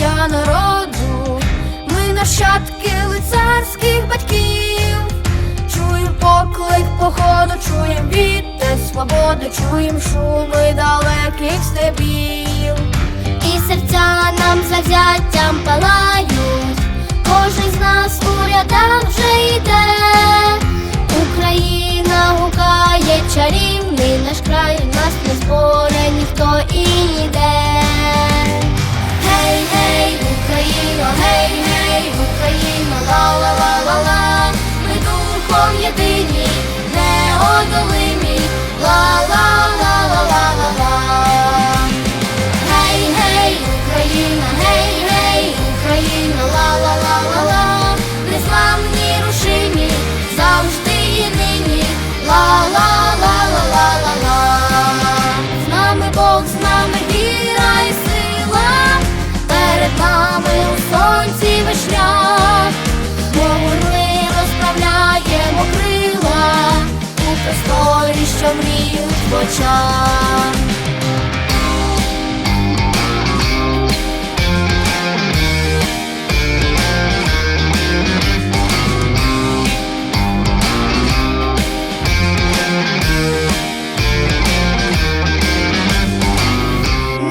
я народу, ми нащадки лицарських батьків, чуєм поклик походу, чуєм вітер свободи, чуєм шуми далеких степів, і серця нам завзяттям палають, кожен з нас у рядах вже йде, Україна гукає чарівний наш край, нас не зборе ніхто і ніде. I'll просторі, що мріють в очах.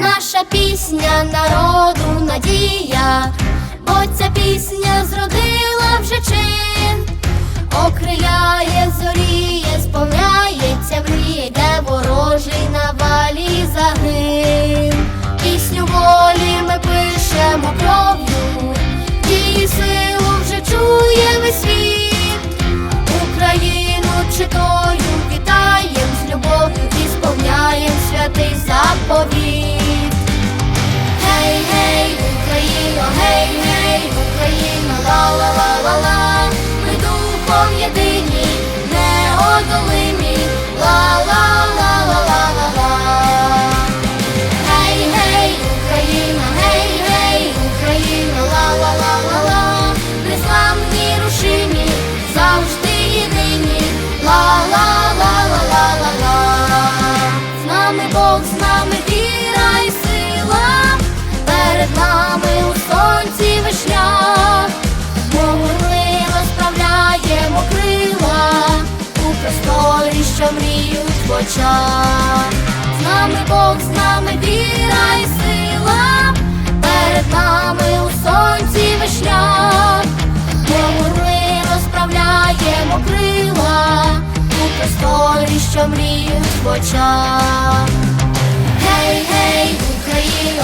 Наша пісня народу надія, бо ця пісня зродила вже чин, окриляє, зоріє, сповняється мріє, де ворожий на валі загин. Пісню волі ми пишемо кров'ю, її силу вже чує весь світ. Україну читою що мріють в очах. З нами Бог, з нами віра і сила, перед нами у сонці вишня, могли розправляємо крила у просторі, що мріють в очах. Гей, гей, Україно,